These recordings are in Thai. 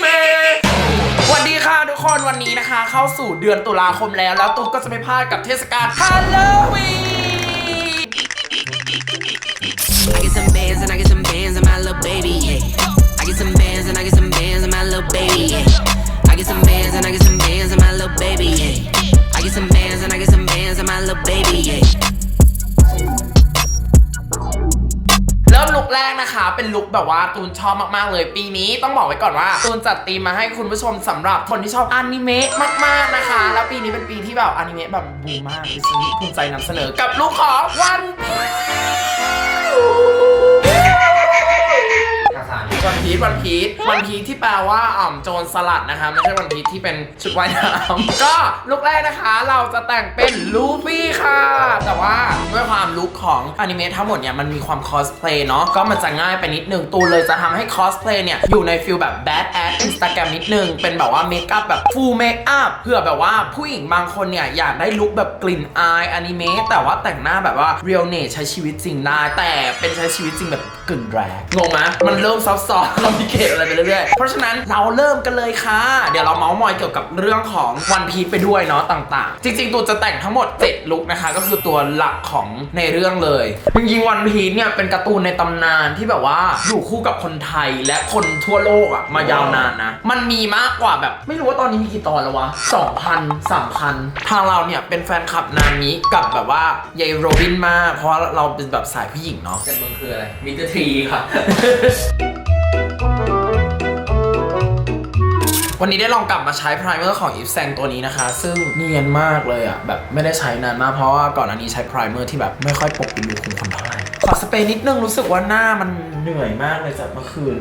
เมะสวัสดีค่ะทุกคนวันนี้นะคะ เข้าสู่เดือนตุลาคมแล้ว แล้วตุ๊กก็จะไม่พลาดกับเทศกาลฮาโลวีน I get some bands and I get some bands and my little baby, yeah. I get some bands and I get some bands and my little baby, yeah. I get some bands and I get some bands and my little baby, yeah. I get some bands and I get some bands and my little baby, yeah. แรกนะคะ เป็นลุกแบบว่าตูนชอบมากๆเลย ปีนี้ต้องบอกไว้ก่อนว่าตูนจัดธีมมาให้คุณผู้ชมสำหรับคนที่ชอบอนิเมะมากๆนะคะ แล้วปีนี้เป็นปีที่แบบอนิเมะแบบบูมมากดิฉันภูมิใจนำเสนอกับลุกของวันพี วันพีชวันพีชวันพีชที่แปลว่าอ่อมโจรสลัดนะคะไม่ใช่วันพีชที่เป็นชุดว่ายน้ำก็ลุกแรกนะคะเราจะแต่งเป็นลูฟี่ค่ะ แต่ว่าด้วยความลุคของอนิเมะทั้งหมดเนี่ยมันมีความคอสเพลย์เนาะก็มันจะง่ายไปนิดนึงตูนเลยจะทำให้คอสเพลย์เนี่ยอยู่ในฟิลแบบแบดแอดอินสตาแกรมนิดนึง เป็นแบบว่าเมคอัพแบบฟูลเมคอัพเพื่อแบบว่าผู้หญิงบางคนเนี่ยอยากได้ลุคแบบกลิ่นอายอนิเมะแต่ว่าแต่งหน้าแบบว่าเรียลเนใช้ชีวิตจริงได้แต่เป็นใช้ชีวิตจริงแบบกึ่งแรกงงไหมมันเริ่มซับซ้อนคอมพิเคทอะไรไปเรื่อยๆ เพราะฉะนั้นเราเริ่มกันเลยค่ะ เดี๋ยวเราเมาส์มอยเกี่ยวกับเรื่องของวันพี e ไปด้วยเนาะต่างๆ จริงๆ ตัวจะแต่งทั้งหมด 7 ลุคนะคะ ก็คือตัวหลักของในเรื่องเลย จริงๆ วันพีเนี่ยเป็นการ์ตูนในตำนานที่แบบว่าอยู่คู่กับคนไทยและคนทั่วโลกอะมายาวนานนะ มันมีมากกว่าแบบไม่รู้ว่าตอนนี้มีกี่ตอนแล้ววะ2,000 3,000 ทางเราเนี่ยเป็นแฟนคลับนานี้กับแบบว่ายายโรบินมาก เพราะว่าเราเป็นแบบสายผู้หญิงเนาะ แต่มึงคืออะไรมิเตอร์ทีค่ะ วันนี้ได้ลองกลับมาใช้ไพรเมอร์ของอีฟแซงตัวนี้นะคะ ซึ่งเนียนมากเลยอะ แบบไม่ได้ใช้นานมากเพราะว่าก่อนอันนี้ใช้ไพรเมอร์ที่แบบไม่ค่อยปกปิดรูขุมขนเท่าไหร่ขอสเปรย์นิดนึงรู้สึกว่าหน้ามันเหนื่อยมากเลยจากเมื่อคืน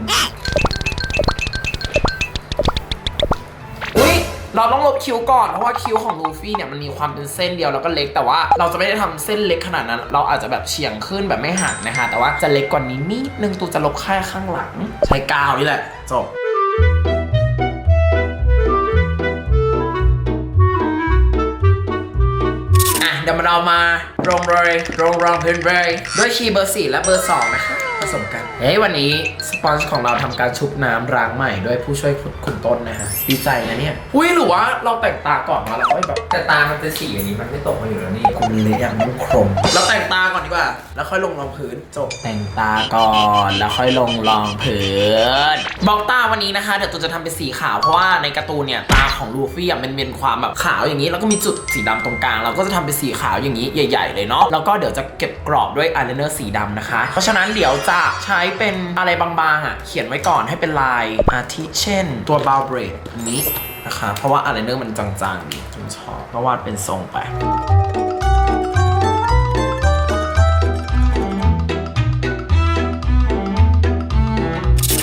เราต้องลบคิ้วก่อน เพราะว่าคิ้วของลูฟี่เนี่ยมันมีความเป็นเส้นเดียวแล้วก็เล็ก แต่ว่าเราจะไม่ได้ทำเส้นเล็กขนาดนั้น เราอาจจะแบบเฉียงขึ้นแบบไม่หักนะคะ แต่ว่าจะเล็กกว่านี้นิดนึงตูจะลบแค่ข้างหลัง ใช้กาวนี่แหละจบอะเดี๋ยวมาเรามาลงเลยลงรองพื้นเลยด้วยชีเบอร์สี่และเบอร์สองนะคะ เฮ้ยวันนี้สปอนซ์ของเราทำการชุบน้ำล้างใหม่ด้วยผู้ช่วยคุณต้นนะฮะดีใจนะเนี่ย อุ้ยหรือว่าเราแต่งตาก่อนมาแล้วค่อยแบบแต่ตามันเป็นสีอย่างนี้มันไม่ตกมาอยู่แล้วนี่กูเละอย่างมันคมเราแต่งตาก่อนดีกว่า แล้วค่อยลงรองพื้นจบแต่งตาก่อนแล้วค่อยลงรองพื้นบอกตาวันนี้นะคะเดี๋ยวตูจะทำเป็นสีขาวเพราะว่าในการ์ตูนเนี่ยตาของลูฟี่อะมันเป็นความแบบขาวอย่างนี้ แล้วก็มีจุดสีดำตรงกลางเราก็จะทำเป็นสีขาวอย่างนี้ใหญ่ ๆ เลยเนาะแล้วก็เดี๋ยวจะเก็บกรอบด้วยอายไลเนอร์สีดำนะคะ เพราะฉะนั้นเดี๋ยวจะใช้เป็นอะไรบางๆอะ เขียนไว้ก่อนให้เป็นลายอาทิเช่น ตัวบาวเบรดนี้นะคะ เพราะว่าอายไลเนอร์มันจางๆดีจนชอบก็วาดเป็นทรงไป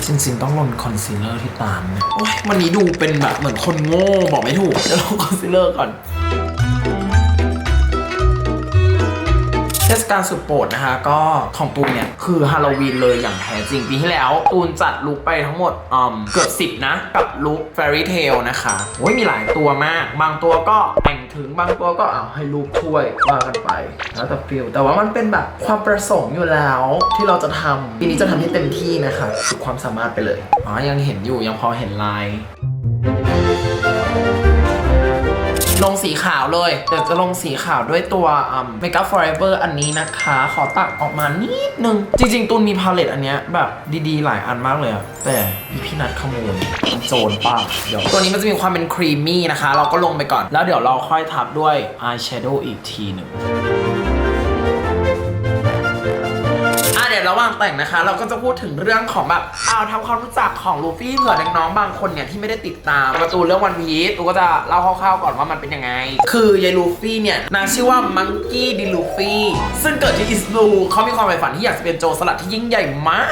จริงๆต้องลงคอนซีลเลอร์ที่ตามเนี่ยโอ้ยวันนี้ดูเป็นแบบเหมือนคนโง่บอกไม่ถูกเดี๋ยวลงคอนซีลเลอร์ก่อน ศกาลสุดโปรดนะคะก็ของตูนเนี่ยคือฮาโลวีนเลยอย่างแท้จริงปีที่แล้วตูนจัดลุคไปทั้งหมดอืมเกือบสิบนะ กับลุค Fairy Tail นะคะโอ้ยมีหลายตัวมาก บางตัวก็แต่งถึงบางตัวก็เอาให้รูปถ้วยว่ากันไป แล้วแต่ฟิลแต่ว่ามันเป็นแบบความประสงค์อยู่แล้วที่เราจะทำปีนี้จะทำให้เต็มที่นะคะสุดความสามารถไปเลยอ๋อยังเห็นอยู่ยังพอเห็นลาย ลงสีขาวเลย เดี๋ยวจะลงสีขาวด้วยตัวอืม Makeup Forever อันนี้นะคะ ขอตักออกมานิดนึง จริง ๆ ตูนมีพาเลตอันเนี้ยแบบดีๆ หลายอันมากเลยอะแต่อีพี่นัดขโมยมันโจรป้าเดี๋ยวตัวนี้มันจะมีความเป็นครีมมี่นะคะ เราก็ลงไปก่อน แล้วเดี๋ยวเราค่อยทับด้วยอายแชโดว์อีกทีหนึ่ง ระหว่างแต่งนะคะ เราก็จะพูดถึงเรื่องของแบบเอาทำความรู้จักของลูฟี่เผื่อน้องๆบางคนเนี่ยที่ไม่ได้ติดตามการ์ตูนเรื่องวันพีซตูก็จะเล่าคร่าวๆก่อนว่ามันเป็นยังไง คือยายลูฟี่เนี่ยนางชื่อว่ามังกี้ดิลูฟี่ซึ่งเกิดที่อิสบูเขามีความใฝ่ฝันที่อยากจะเป็นโจรสลัดที่ยิ่งใหญ่มาก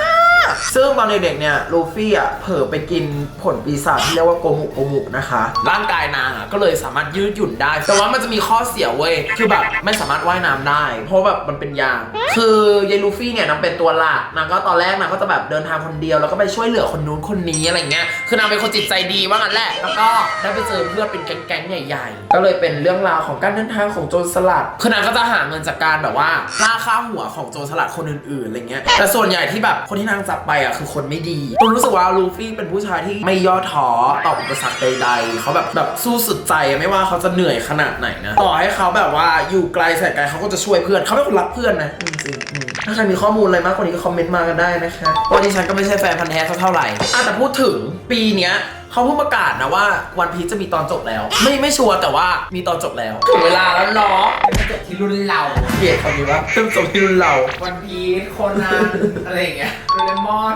ซึ่งตอนเด็กๆเนี่ยลูฟี่อะเผลอไปกินผลปีศาจที่เรียกว่าโกมุโกมุนะคะ ร่างกายนางอะก็เลยสามารถยืดหยุ่นได้ แต่ว่ามันจะมีข้อเสียเว้ยคือแบบไม่สามารถว่ายน้ำได้ เพราะแบบมันเป็นยางคือยายลูฟี่เนี่ยนางเป็นตัวหลักนางก็ตอนแรกนางก็จะแบบเดินทางคนเดียวแล้วก็ไปช่วยเหลือคนนู้นคนนี้อะไรเงี้ยคือนางเป็นคนจิตใจดีว่างั้นแหละแล้วก็ได้ไปเจอเพื่อนเป็นแก๊งๆใหญ่ๆ ก็เลยเป็นเรื่องราวของการเดินทางของโจรสลัดคือนางก็จะหาเงินจากการแบบว่าล่าค่าหัวของโจรสลัดคนอื่นๆอะไรเงี้ยแต่ส่วนใหญ่ที่แบบคนที่นางจับกไปอะคือคนไม่ดีตูนรู้สึกว่าลูฟี่เป็นผู้ชายที่ไม่ย่อท้อต่ออุปสรรคใดๆเขาแบบแบบสู้สุดใจไม่ว่าเขาจะเหนื่อยขนาดไหนนะต่อให้เขาแบบว่าอยู่ไกลแสนไกลเขาก็จะช่วยเพื่อนเขาเป็นคนรักเพื่อนนะจริงๆถ้าใครมีข้อมูลอะไรมากกว่านี้ก็คอมเมนต์มากันได้นะคะวันนี้ฉันก็ไม่ใช่แฟนพันธ์แท้สักเท่าไหร่อะแต่พูดถึงปีเนี้ยเขาเพิ่งประกาศนะว่าวันพีจะมีตอนจบแล้ว ไม่ไม่ชัวร์แต่ว่ามีตอนจบแล้วถึงเวลาแล้วเนาะ จบที่รุ่นเราเกลียดคำนี้ว่าเพิ่งจบที่รุ่นเรา วันพีชโคนันอะไรอย่างเงี้ยโดเรมอน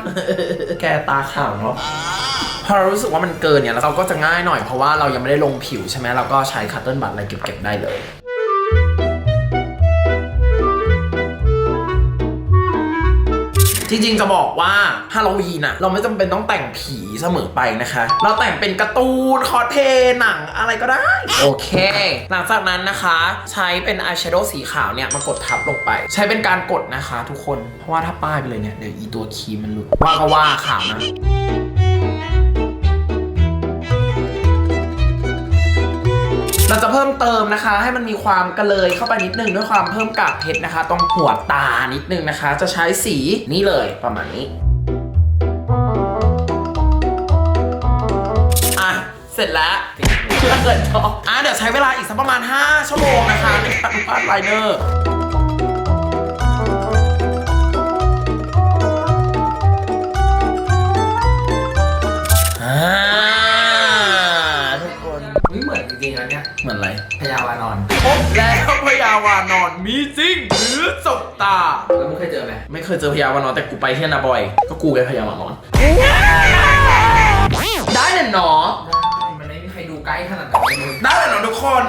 แกตาขาวเนาะพอเรารู้สึกว่ามันเกินเนี่ยเราก็จะง่ายหน่อยเพราะว่าเรายังไม่ได้ลงผิวใช่ไหมเราก็ใช้คัตเติลบัตอะไรเก็บๆได้เลย จริงๆจะบอกว่าฮาโลวีนอะเราไม่จำเป็นต้องแต่งผีเสมอไปนะคะ เราแต่งเป็นการ์ตูนคอสเพลย์หนังอะไรก็ได้ โอเค หลังจากนั้นนะคะ ใช้เป็นอายแชโดว์สีขาวเนี่ยมากดทับลงไป ใช้เป็นการกดนะคะทุกคน เพราะว่าถ้าป้ายไปเลยเนี่ยเดี๋ยวอีตัวครีมมันหลุดว่าก็ว่าขาวนะ เราจะเพิ่มเติมนะคะ ให้มันมีความกระเลยเข้าไปนิดนึงด้วยความเพิ่มกากเพชรนะคะ ตรงหัวตานิดนึงนะคะ จะใช้สีนี้เลยประมาณนี้อะเสร็จแล้วเพื่อเกิดจออะเดี๋ยวใช้เวลาอีกสักประมาณ 5 ชั่วโมงนะคะในการวาดไลเนอร์ เนี่ยเหมือนอะไรพยาวานอนพบแล้วพญาวานอนมีจริงหรือจบตา แล้วมึงเคยเจอไหมไม่เคยเจอพญาวานอนแต่กูไปที่นาบอย ก็กูไงพญาวานอน ได้เลยเนาะได้มันไม่มีใครดูใกล้ขนาดนั้นเลยมึงได้เลยเนาะทุกคน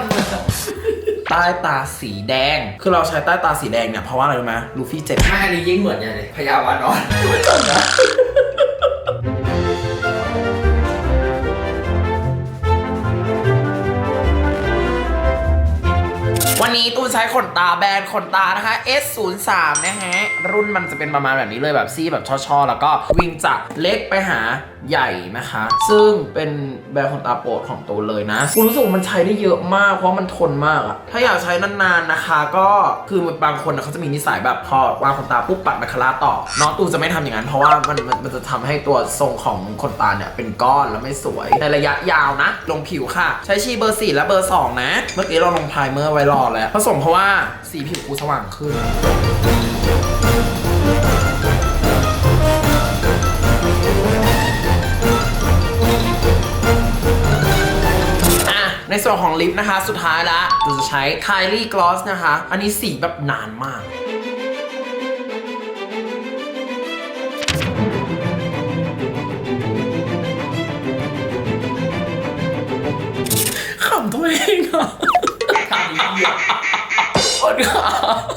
ใต้ตาสีแดง คือเราใช้ใต้ตาสีแดงเนี่ยเพราะว่าอะไรรู้ไหมลูฟี่เจ็บไม่อันนี้ยิ่งเหมือนอย่างเลยพยาวานอนวันนี้ นี้ตูนใช้ขนตาแบรนด์ขนตานะคะ S03 นะฮะ รุ่นมันจะเป็นประมาณแบบนี้เลยแบบซี่แบบช่อๆ แล้วก็วิ่งจากเล็กไปหา ใหญ่นะคะ ซึ่งเป็นแบรนด์ขนตาโปรดของตูนเลยนะกูรู้สึกว่ามันใช้ได้เยอะมากเพราะมันทนมากอะถ้าอยากใช้นานๆนะคะ ก็คือบางคนเขาจะมีนิสัยแบบพอวางขนตาปุ๊บปัดมาคาราต่อน้องตูจะไม่ทำอย่างนั้น เพราะว่ามันมันจะทำให้ตัวทรงของขนตาเนี่ยเป็นก้อนแล้วไม่สวยในระยะยาวนะ ลงผิวค่ะ ใช้ชีเบอร์4และเบอร์ 2 นะ เมื่อกี้เราลงไพรเมอร์ไว้รอแล้วผสมเพราะว่าสีผิวกูสว่างขึ้น ในส่วนของลิปนะคะ สุดท้ายละเราจะใช้ Kylie Gloss นะคะ อันนี้สีแบบนานมากขำตัวเองอะทำดีอะมันขา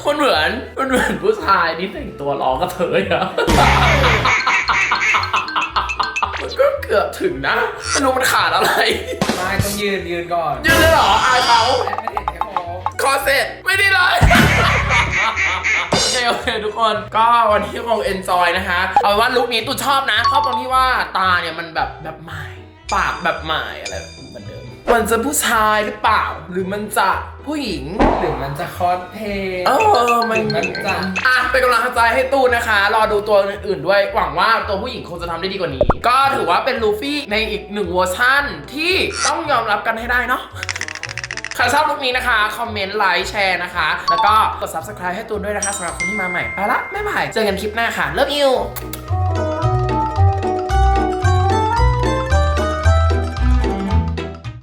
มันเหมือน มันเหมือนผู้ชายที่แต่งตัวร้องกระเทยอะ ก็เกือบถึงนะไม่รู้มันขาดอะไร ไม่ต้องยืนยืนก่อนยืนเลยเหรออายเขาไม่เห็นแค่โค้งคอเสร็จไม่ได้เลยโอเคโอเคทุกคนก็วันนี้คงเอนจอยนะคะ เอาเป็นว่าลุคนี้ตูชอบนะชอบตรงที่ว่าตาเนี่ยมันแบบแบบใหม่ ปากแบบใหม่อะไรแบบเหมือนเดิม มันจะผู้ชายหรือเปล่า หรือมันจะผู้หญิง หรือมันจะคอสเพลย์เออมันมันจะอะเป็นกำลังใจให้ตูนนะคะ รอดูตัวอื่นๆด้วย หวังว่าตัวผู้หญิงคงจะทำได้ดีกว่านี้ ก็ถือว่าเป็นลูฟี่ในอีกหนึ่งเวอร์ชั่นที่ต้องยอมรับกันให้ได้เนาะใครชอบลุคนี้นะคะ คอมเมนต์ ไลค์ แชร์นะคะ แล้วก็กด subscribe ให้ตูนด้วยนะคะสำหรับคนที่มาใหม่ ไปละบ๊ายบายเจอกันคลิปหน้าค่ะ Love you